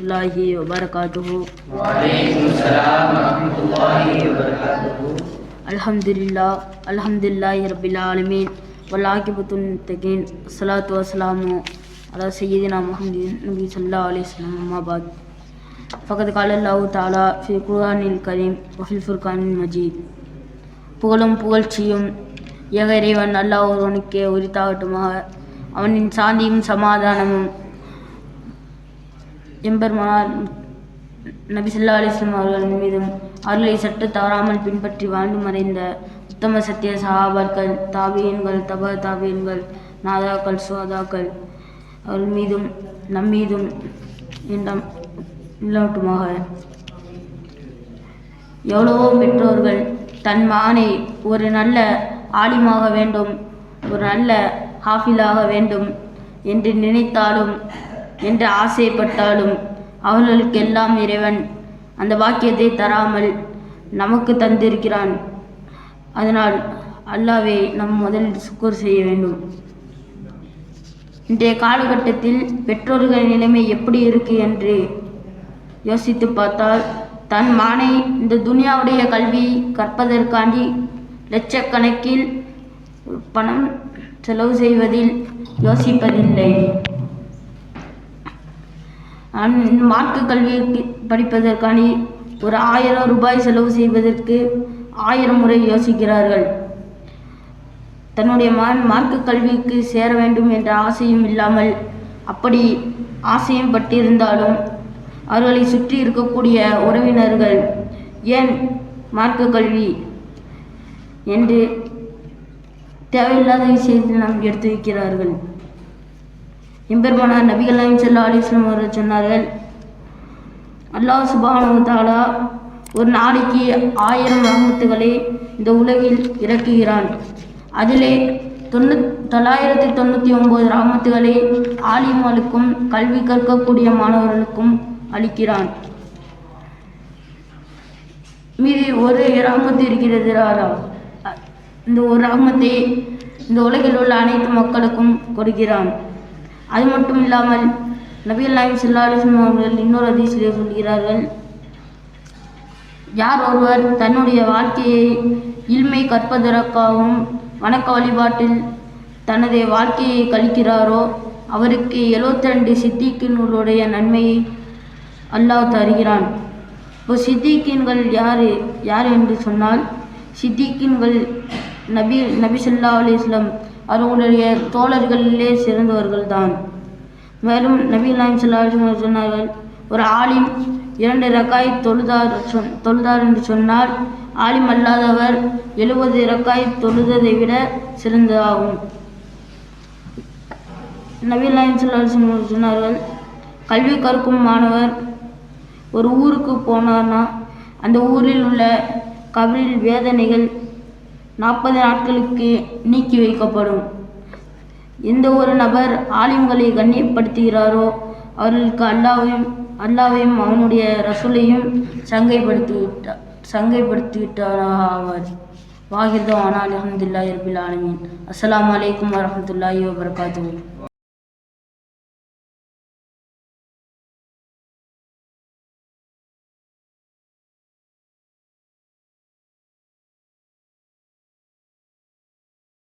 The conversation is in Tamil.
வரமத்துல்லாஹி வபரகாத்துஹு அல்ஹம்துல்லா அல்ஹம்துல்லாஹி ரபில் ஆலமீன் வல்லாஹிபத்துன் தகீன் சலாத்து வசலாமு அலா சையீதினா முஹமதின் நபி சல்லா அலிஸ்லாம் அம்மாபாத் ஃபகத் காலல்லாஹு தாலா ஃபி குர்ஆனில் கரீம் வஃபில் ஃபுர்கானின் மஜீத் புகழும் புகழ்ச்சியும் ஏக இறைவன் அல்லாஹ் ஒருவனுக்கே உரித்தாகட்டுமாக. அவனின் சாந்தியும் சமாதானமும் எம்பெருமானார் நபி சொல்லா அலிஸ்லாம் அவர்கள் மீதும் அவர்களை சற்று தவறாமல் பின்பற்றி வாழ்ந்து மறைந்த உத்தம சத்திய சஹாபாக்கள் தாபியன்கள் தப தாபியன்கள் நாதாக்கள் சுவாதாக்கள் அவர்கள் மீதும் நம்மீதும் என்றும் இல்லாட்டுமாக எவ்வளவோ பெற்றோர்கள் தன் மகனை ஒரு நல்ல ஆலிமாக வேண்டும் ஒரு நல்ல ஹாஃபிலாக வேண்டும் என்று நினைத்தாலும் என்று ஆசைப்பட்டாலும் அவர்களுக்கெல்லாம் இறைவன் அந்த வாக்கியத்தை தராமல் நமக்கு தந்திருக்கிறான். அதனால் அல்லாவை நம் முதலில் சுக்கூர் செய்ய வேண்டும். இன்றைய காலகட்டத்தில் பெற்றோர்களின் நிலைமை எப்படி இருக்கு என்று யோசித்து பார்த்தால் தன் மானை இந்த துனியாவுடைய கல்வி கற்பதற்காண்டி லட்சக்கணக்கில் பணம் செலவு செய்வதில் யோசிப்பதில்லை. மார்க்க கல்வி படிப்பதற்கான ஒரு ஆயிரம் ரூபாய் செலவு செய்வதற்கு ஆயிரம் முறை யோசிக்கிறார்கள். தன்னுடைய மகன் மார்க்க கல்விக்கு சேர வேண்டும் என்ற ஆசையும் இல்லாமல் அப்படி ஆசையும் பட்டிருந்தாலும் அவர்களை சுற்றி இருக்கக்கூடிய உறவினர்கள் ஏன் மார்க்க கல்வி என்று தேவையில்லாத விஷயத்தை நாம் எடுத்து வைக்கிறார்கள்? எம்பெருமானார் நபிகள் நாயம் செல்லா அலிஸ்லாம் அவர்கள் சொன்னார்கள் அல்லாஹ் சுபானு தாலா ஒரு நாளைக்கு ஆயிரம் ரஹமத்துகளை இந்த உலகில் இறக்குகிறான். அதிலே தொண்ணூ தொள்ளாயிரத்தி தொண்ணூற்றி ஒம்பது ரஹமத்துகளை ஆலிமாலுக்கும் கல்வி கற்கக்கூடிய மாணவர்களுக்கும் அளிக்கிறான். மீதி ஒரு ரஹமத்து இருக்கிறது ராரா. இந்த ஒரு ரஹமத்தை இந்த உலகில் உள்ள அனைத்து மக்களுக்கும் கொடுக்கிறான். அது மட்டும் இல்லாமல் நபிகள் நாயம் ஸல்லல்லாஹு அவர்கள் இன்னொரு அதிசயிலே சொல்கிறார்கள். யார் ஒருவர் தன்னுடைய வாழ்க்கையை இல்மை கற்பதற்காகவும் வணக்க வழிபாட்டில் தனது வாழ்க்கையை கழிக்கிறாரோ அவருக்கு 72 ரெண்டு சித்திக்கின்களுடைய நன்மையை அல்லாஹ் தருகிறான். இப்போ சித்திக்கின்கள் யார்? யார் என்று சொன்னால் சித்திக்கின்கள் நபி நபி சொல்லா அலி இஸ்லாம் அவர்களுடைய தோழர்களிலே சிறந்தவர்கள் தான் மேலும் நபி நாயம் ஸல்லல்லாஹு சொன்னார்கள் ஒரு ஆலிம் இரண்டு ரக்காய் தொழுதார் சொன் தொழுதார் என்று சொன்னால் ஆலிம் அல்லாதவர் எழுபது ரக்காய் தொழுததை விட சிறந்ததாகும் நபி நாயம் ஸல்லல்லாஹு சொன்னார்கள் கல்வி கற்கும் மாணவர் ஒரு ஊருக்கு போனார்னா அந்த ஊரில் உள்ள கபிலில் வேதனைகள் நாற்பது நாட்களுக்கு நீக்கி வைக்கப்படும். எந்த ஒரு நபர் ஆலிம்களை கண்ணியப்படுத்துகிறாரோ அவர்களுக்கு அல்லாவையும் அல்லாவையும் அவனுடைய ரசூலையும் சங்கைப்படுத்தி விட்டார் சங்கைப்படுத்தி விட்டாராக ஆவார் வாகிர்தோ ஆனால் அலமதுல்லாஹி ரபில் ஆலமின். அஸ்லாம் வலைக்கம் வரமத்துல்லாஹி வபர்காத்து